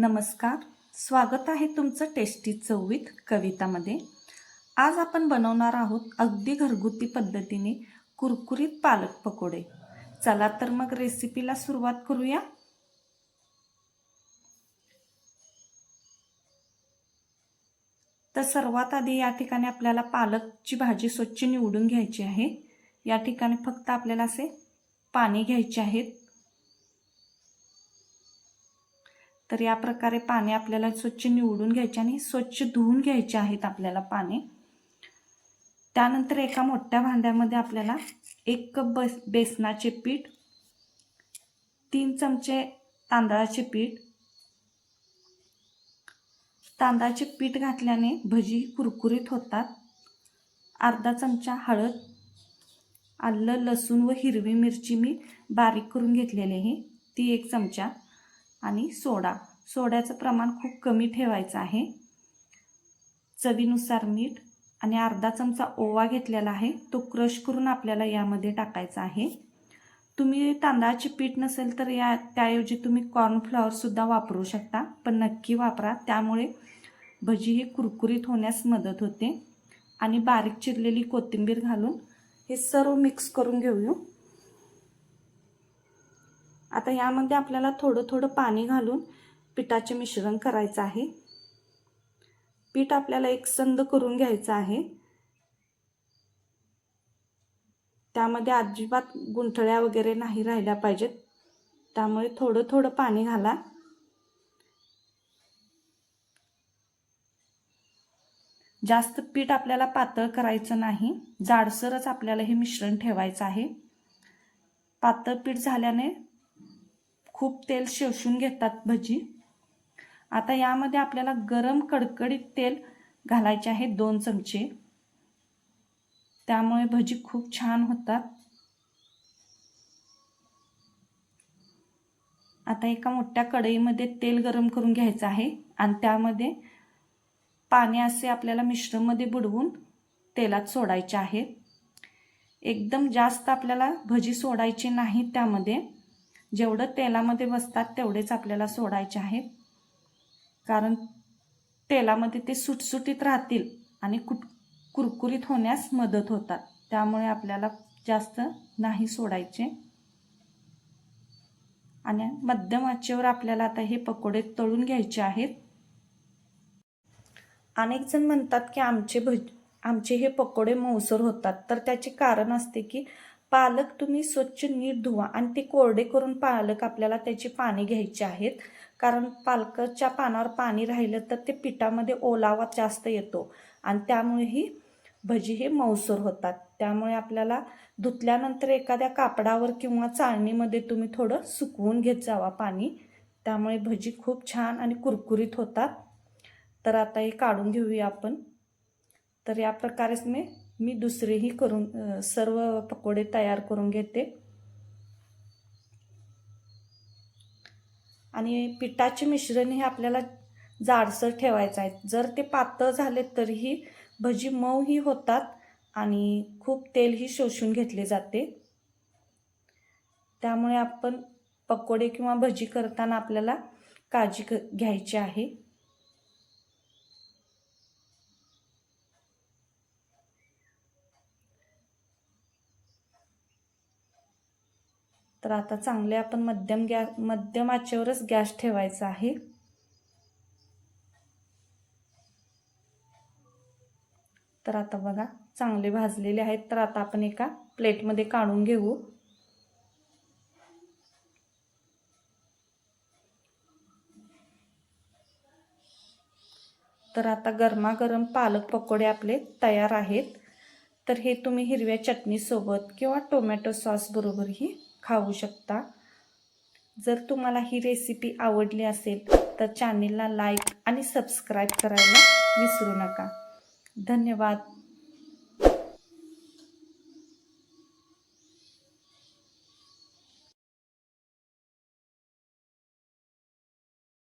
नमस्कार. स्वागत आहे तुमचं टेस्टी चवीत कवितामध्ये. आज आपण बनवणार आहोत अगदी घरगुती पद्धतीने कुरकुरीत पालक पकोडे. चला तर मग रेसिपीला सुरुवात करूया. तर सर्वात आधी या ठिकाणी आपल्याला पालकची भाजी स्वच्छ निवडून घ्यायची आहे. या ठिकाणी फक्त आपल्याला असे पाणी घ्यायचे आहेत. तर या प्रकारे पाणी आपल्याला स्वच्छ निवडून घ्यायचे आणि स्वच्छ धुवून घ्यायचे आहेत आपल्याला पाने त्यानंतर एका मोठ्या भांड्यामध्ये आपल्याला एक कप बस बेसनाचे पीठ तीन चमचे तांदळाचे पीठ तांदळाचे पीठ घातल्याने भजी कुरकुरीत होतात. अर्धा चमचा हळद आलं लसूण व हिरवी मिरची मी बारीक करून घेतलेली आहे. ती एक चमचा. आणि सोडा. सोड्याचं प्रमाण खूप कमी ठेवायचं आहे. चवीनुसार मीठ आणि अर्धा चमचा ओवा घेतलेला आहे. तो क्रश करून आपल्याला यामध्ये टाकायचा आहे. तुम्ही तांदळाचे पीठ नसेल तर या त्याऐवजी तुम्ही कॉर्नफ्लॉवरसुद्धा वापरू शकता पण नक्की वापरा. त्यामुळे भजी ही कुरकुरीत होण्यास मदत होते. आणि बारीक चिरलेली कोथिंबीर घालून हे सर्व मिक्स करून घेऊया. आता यामध्ये आपल्याला थोडं थोडं पाणी घालून पिठाचे मिश्रण करायचं आहे. पीठ आपल्याला एक संद करून घ्यायचं आहे. त्यामध्ये अजिबात गुंठळ्या वगैरे नाही राहिल्या पाहिजेत. त्यामुळे थोडं थोडं पाणी घाला. जास्त पीठ आपल्याला पातळ करायचं नाही. जाडसरच आपल्याला हे मिश्रण ठेवायचं आहे. पातळ पीठ झाल्याने खूप तेल शोषून घेतात भजी. आता यामध्ये आपल्याला गरम कडकडीत तेल घालायचे आहे दोन चमचे. त्यामुळे भजी खूप छान होतात. आता एका मोठ्या कढईमध्ये तेल गरम करून घ्यायचं आहे आणि त्यामध्ये पाणी असे आपल्याला मिश्रणमध्ये बुडवून तेलात सोडायचे आहे. एकदम जास्त आपल्याला भजी सोडायची नाही त्यामध्ये. जेवढं तेलामध्ये बसतात तेवढेच आपल्याला सोडायचे आहेत. कारण तेलामध्ये ते सुटसुटीत राहतील आणि कुट कुरकुरीत होण्यास मदत होतात. त्यामुळे आपल्याला जास्त नाही सोडायचे. आणि मध्यम आचेवर आपल्याला आता हे पकोडे तळून घ्यायचे आहेत. अनेक जण म्हणतात की आमचे भज आमचे हे पकोडे मऊसर होतात. तर त्याचे कारण असते की पालक तुम्ही स्वच्छ नीट धुवा आणि ते कोरडे करून पालक आपल्याला त्याची पाने घ्यायची आहेत. कारण पालकाच्या पानावर पाणी राहिलं तर ते पिठामध्ये ओलावा जास्त येतो आणि त्यामुळेही भजी हे मौसूर होतात. त्यामुळे आपल्याला धुतल्यानंतर एखाद्या कापडावर किंवा चाळणीमध्ये तुम्ही थोडं सुकवून घेत जावा पाणी. त्यामुळे भजी खूप छान आणि कुरकुरीत होतात. तर आता हे काढून घेऊया आपण. तर या प्रकारेच मी मी दुसरेही करून सर्व पकोडे तयार करून घेते. आणि पिठाचे मिश्रण हे आपल्याला जाडसर ठेवायचं आहे. जर ते पातळ झाले तरीही भजी मऊही होतात आणि खूप तेलही शोषून घेतले जाते. त्यामुळे आपण पकोडे किंवा भजी करताना आपल्याला काळजी क घ्यायची आहे. तर आता चांगले आपण मध्यम गॅ मध्यम आचेवरच गॅस ठेवायचा आहे. तर आता बघा चांगले भाजलेले आहेत. तर आता आपण एका प्लेटमध्ये काढून घेऊ. तर आता गरमागरम पालक पकोडे आपले तयार आहेत. तर हे तुम्ही हिरव्या चटणीसोबत किंवा टोमॅटो सॉसबरोबरही खाऊ शकता. जर तुम्हाला ही रेसिपी आवडली असेल तर चॅनेलला लाईक आणि सबस्क्राईब करायला विसरू नका. धन्यवाद.